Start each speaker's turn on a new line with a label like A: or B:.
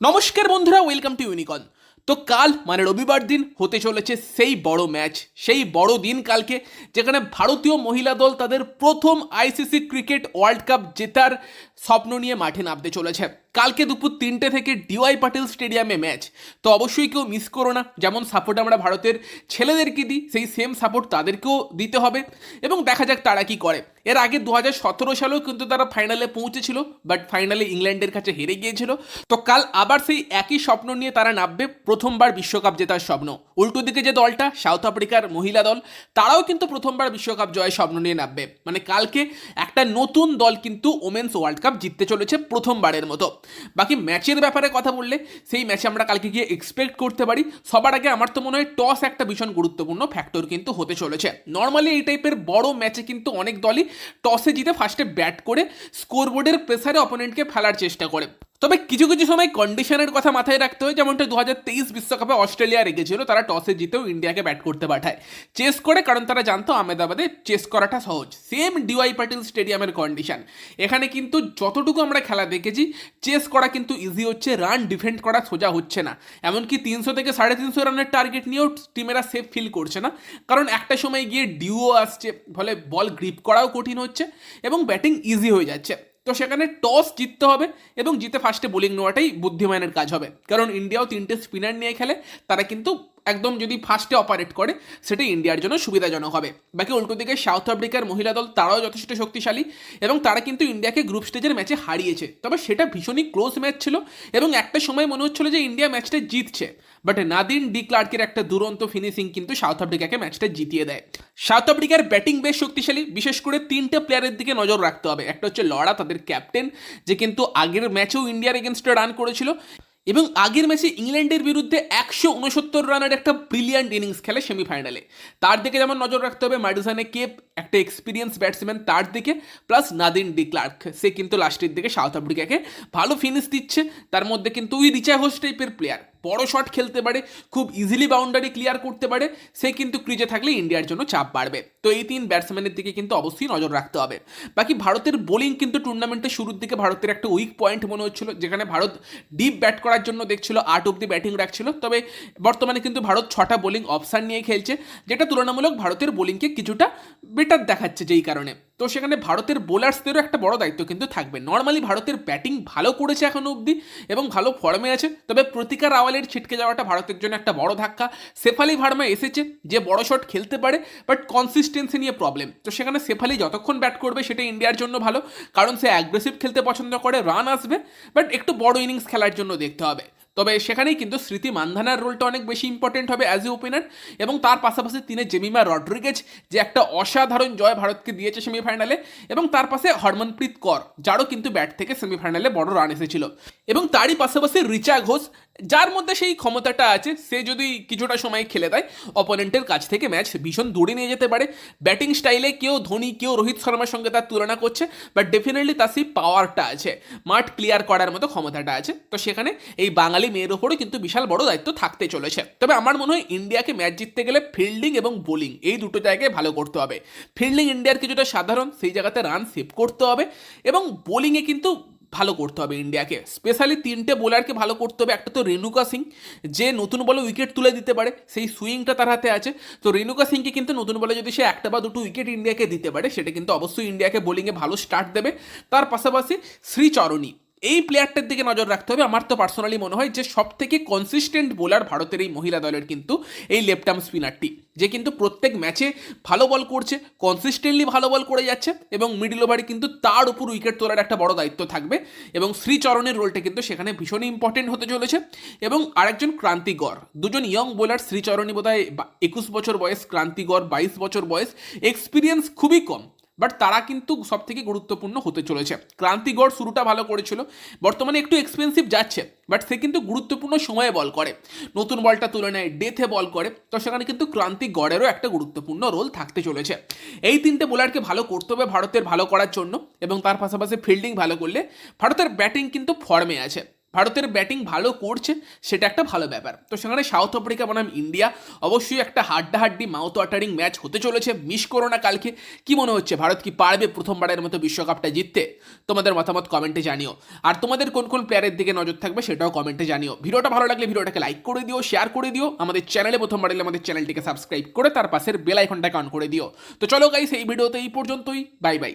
A: নমস্কার বন্ধুরা welcome to ইউনিকন তো কাল মানে রবিবার দিন, হতে চলেছে সেই বড় ম্যাচ সেই বড় দিন কালকে, যেখানে ভারতীয় মহিলা দল তাদের প্রথম আইসিসি ক্রিকেট ওয়ার্ল্ড কাপ জেতার স্বপ্ন নিয়ে মাঠে নামতে চলেছে। কালকে দুপুর তিনটে থেকে ডিওয়াই পাটিল স্টেডিয়ামে ম্যাচ তো অবশ্যই কেউ মিস করো না, যেমন সাপোর্ট আমরা ভারতের ছেলেদেরকে দিই, সেই সেম সাপোর্ট তাদেরকেও দিতে হবে। এবং দেখা যাক তারা কি করে। এর আগে দু হাজার সতেরো সালেও কিন্তু তারা ফাইনালে পৌঁছেছিল বাট ফাইনালে ইংল্যান্ডের কাছে হেরে গিয়েছিল। তো কাল আবার সেই একই স্বপ্ন নিয়ে তারা নামবে, প্রথমবার বিশ্বকাপ জেতার স্বপ্ন। উল্টো দিকে যে দলটা, সাউথ আফ্রিকার মহিলা দল, তারাও কিন্তু প্রথমবার বিশ্বকাপ জয়ের স্বপ্ন নিয়ে নামবে। মানে কালকে একটা নতুন দল কিন্তু ওমেন্স ওয়ার্ল্ড কাপ জিততে চলেছে প্রথমবারের মতো। বাকি ম্যাচের ব্যাপারে কথা বললে, সেই ম্যাচে আমরা কালকে গিয়ে এক্সপেক্ট করতে পারি। সবার আগে আমার তো মনে হয় টস একটা ভীষণ গুরুত্বপূর্ণ ফ্যাক্টর কিন্তু হতে চলেছে। নর্মালি এই টাইপের বড় ম্যাচে কিন্তু অনেক দলই টসে জিতে ফার্স্টে ব্যাট করে স্কোরবোর্ডের প্রেসারে অপোনেন্টকে ফেলার চেষ্টা করে। তবে কিছু কিছু সময় কন্ডিশনের কথা মাথায় রাখতে হয়, যেমনটা দু হাজার তেইশ বিশ্বকাপে অস্ট্রেলিয়া রেখেছিল তারা টসে জিতেও ইন্ডিয়াকে ব্যাট করতে পাঠায়। চেস করে, কারণ তারা জানতো আহমেদাবাদে চেস করাটা সহজ। সেম ডিওয়াই পাটিল স্টেডিয়ামের কন্ডিশন এখানে কিন্তু যতটুকু আমরা খেলা দেখেছি চেস করা কিন্তু ইজি হচ্ছে রান ডিফেন্ড করা সোজা হচ্ছে না। এমনকি তিনশো থেকে সাড়ে তিনশো রানের টার্গেট নিয়েও টিমেরা সেফ ফিল করছে না। কারণ একটা সময় গিয়ে ডিও আসছে, ফলে বল গ্রিপ করাও কঠিন হচ্ছে এবং ব্যাটিং ইজি হয়ে যাচ্ছে। তো সেখানে টস জিততে হবে এবং জিতে ফার্স্টে বোলিং নেওয়াটাই বুদ্ধিমানের কাজ হবে। কারণ ইন্ডিয়াও তিনটে স্পিনার নিয়ে খেলে, তারা কিন্তু একদম যদি ফার্স্টে অপারেট করে, সেটা ইন্ডিয়ার জন্য সুবিধাজনক হবে। বাকি উল্টো দিকে সাউথ আফ্রিকার মহিলা দল, তারাও যথেষ্ট শক্তিশালী এবং তারা কিন্তু ইন্ডিয়াকে গ্রুপ স্টেজের ম্যাচে হারিয়েছে। তবে সেটা ভীষণই ক্লোজ ম্যাচ ছিল এবং একটা সময় মনে হচ্ছিল যে ইন্ডিয়া ম্যাচটা জিতছে। বাট নাদিন ডি ক্লার্কের একটা দুরন্ত ফিনিশিং কিন্তু সাউথ আফ্রিকাকে ম্যাচটা জিতিয়ে দেয়। সাউথ আফ্রিকার ব্যাটিং বেশ শক্তিশালী, বিশেষ করে তিনটে প্লেয়ারের দিকে নজর রাখতে হবে। একটা হচ্ছে লড়া, তাদের ক্যাপ্টেন যে কিন্তু আগের ম্যাচেও ইন্ডিয়ার এগেনস্টে রান করেছিল। এবং আগের ম্যাচে ইংল্যান্ডের বিরুদ্ধে একশো উনসত্তর রানের একটা ব্রিলিয়ান্ট ইনিংস খেলে সেমিফাইনালে তার দিকে যেমন নজর রাখতে হবে ম্যাডিসানে কেপ একটা এক্সপিরিয়েন্স ব্যাটসম্যান তার দিকে প্লাস নাদিন ডি ক্লার্ক সে কিন্তু লাস্টের দিকে সাউথ আফ্রিকাকে ভালো ফিনিশ দিচ্ছে। তার মধ্যে কিন্তু ওই রিচা হোস টাইপের প্লেয়ার বড় শট খেলতে পারে, খুব ইজিলি বাউন্ডারি ক্লিয়ার করতে পারে, সে কিন্তু ক্রিজে থাকলে ইন্ডিয়ার জন্য চাপ বাড়বে। তো এই তিন ব্যাটসম্যানের দিকে কিন্তু অবশ্যই নজর রাখতে হবে। বাকি ভারতের বোলিং কিন্তু টুর্নামেন্টের শুরুর দিকে ভারতের একটা উইক পয়েন্ট মনে হচ্ছিল, যেখানে ভারত ডিপ ব্যাট করার জন্য দেখছিল, আট অব্দি ব্যাটিং রাখছিল। তবে বর্তমানে কিন্তু ভারত ছটা বোলিং অপশান নিয়ে খেলছে, যেটা তুলনামূলক ভারতের বোলিংকে কিছুটা বেটার দেখাচ্ছে যেই কারণে। তো সেখানে ভারতের বোলার্সদেরও একটা বড় দায়িত্ব কিন্তু থাকবে। নর্মালি ভারতের ব্যাটিং ভালো করেছে এখনও অবধি এবং ভালো ফর্মে আছে। তবে প্রতিকার রাওয়ালের ছিটকে যাওয়াটা ভারতের জন্য একটা বড় ধাক্কা। সেফালি ভার্মা এসেছে, যে বড় শট খেলতে পারে বাট কনসিস্টেন্সি নিয়ে প্রবলেম তো সেখানে সেফালি যতক্ষণ ব্যাট করবে সেটা ইন্ডিয়ার জন্য ভালো। কারণ সে অ্যাগ্রেসিভ খেলতে পছন্দ করে রান আসবে বাট একটু বড় ইনিংস খেলার জন্য দেখতে হবে। তবে সেখানেই কিন্তু স্মৃতি মান্ধানার রোলটা অনেক বেশি ইম্পর্টেন্ট হবে অ্যাজ এ ওপেনার এবং তার পাশাপাশি তিনি জেমিমা রড্রিগেজ, যে একটা অসাধারণ জয় ভারতকে দিয়েছে সেমিফাইনালে এবং তার পাশে হরমনপ্রীত কর, যারও কিন্তু ব্যাট থেকে সেমিফাইনালে বড় রান এসেছিল। এবং তারই পাশাপাশি রিচা ঘোষ যার মধ্যে সেই ক্ষমতাটা আছে, সে যদি কিছুটা সময় খেলে দেয়, অপোনেন্টের কাছ থেকে ম্যাচ ভীষণ দূরে নিয়ে যেতে পারে। ব্যাটিং স্টাইলে কেউ ধোনি, কেউ রোহিত শর্মার সঙ্গে তার তুলনা করছে বাট ডেফিনেটলি তার সেই পাওয়ারটা আছে। মাঠ ক্লিয়ার করার মতো ক্ষমতাটা আছে। তো সেখানে এই বাঙালি মেয়ের ওপরও কিন্তু বিশাল বড় দায়িত্ব থাকতে চলেছে। তবে আমার মনে হয় ইন্ডিয়াকে ম্যাচ জিততে গেলে ফিল্ডিং এবং বোলিং এই দুটো জায়গায় ভালো করতে হবে। ফিল্ডিং ইন্ডিয়ার কিছুটা সাধারণ, সেই জায়গাতে রান সেভ করতে হবে এবং বোলিংয়ে কিন্তু ভালো করতে হবে ইন্ডিয়াকে। স্পেশালি তিনটে বোলারকে ভালো করতে হবে। একটা তো রেণুকা সিং, যে নতুন বলে উইকেট তুলে দিতে পারে, সেই সুইংটা তার হাতে আছে। তো রেণুকা সিংকে কিন্তু নতুন বলে যদি সে একটা বা দুটো উইকেট ইন্ডিয়াকে দিতে পারে, সেটা কিন্তু অবশ্যই ইন্ডিয়াকে বোলিংয়ে ভালো স্টার্ট দেবে। তার পাশাপাশি শ্রীচরণী এই প্লেয়ারটার দিকে নজর রাখতে হবে। আমার তো পার্সোনালি মনে হয় যে সব থেকে কনসিস্টেন্ট বোলার ভারতের এই মহিলা দলের কিন্তু এই লেফট আর্ম স্পিনারটি যে কিন্তু প্রত্যেক ম্যাচে ভালো বল করছে কনসিস্টেন্টলি ভালো বল করে যাচ্ছে এবং মিডল ওভারে কিন্তু তার উপর উইকেট তোলার একটা বড় দায়িত্ব থাকবে এবং শ্রীচরণের রোলটা কিন্তু সেখানে ভীষণই ইম্পর্টেন্ট হতে চলেছে এবং আরেকজন ক্রান্তিগর, দুজন ইয়ং বোলার শ্রীচরণী বোধ হয় একুশ বছর বয়স, ক্রান্তিগর বাইশ বছর বয়স এক্সপিরিয়েন্স খুবই কম। বাট তারা কিন্তু সব থেকে গুরুত্বপূর্ণ হতে চলেছে। ক্রান্তিগড় শুরুটা ভালো করেছিল, বর্তমানে একটু এক্সপেন্সিভ যাচ্ছে বাট সে কিন্তু গুরুত্বপূর্ণ সময়ে বল করে। নতুন বলটা তুলে নেয় ডেথে বল করে, তো সেখানে কিন্তু ক্রান্তি গড়েরও একটা গুরুত্বপূর্ণ রোল থাকতে চলেছে। এই তিনটে বোলারকে ভালো করতে হবে ভারতের ভালো করার জন্য, এবং তার পাশাপাশি ফিল্ডিং ভালো করলে ভারতের ব্যাটিং কিন্তু ফর্মে আছে। ভারতের ব্যাটিং ভালো করছে, সেটা একটা ভালো ব্যাপার। তো সেখানে সাউথ আফ্রিকা বনাম ইন্ডিয়া, অবশ্যই একটা হাড্ডাহাড্ডি মাউথ ওয়াটারিং ম্যাচ হতে চলেছে, মিস করো না কালকে। কি মনে হচ্ছে, ভারত কি পারবে প্রথমবারের মতো বিশ্বকাপটা জিততে? তোমাদের মতামত কমেন্টে জানিও। আর তোমাদের কোন কোন প্লেয়ারের দিকে নজর থাকবে, সেটাও কমেন্টে জানিও। ভিডিওটা ভালো লাগলে ভিডিওটাকে লাইক করে দিও শেয়ার করে দিও। আমাদের চ্যানেলে প্রথমবার এলে আমাদের চ্যানেলটিকে সাবস্ক্রাইব করে, তার পাশের বেল আইকনটাকে অন করে দিও। তো চলো গাইস এই ভিডিওতে এই পর্যন্তই। Bye bye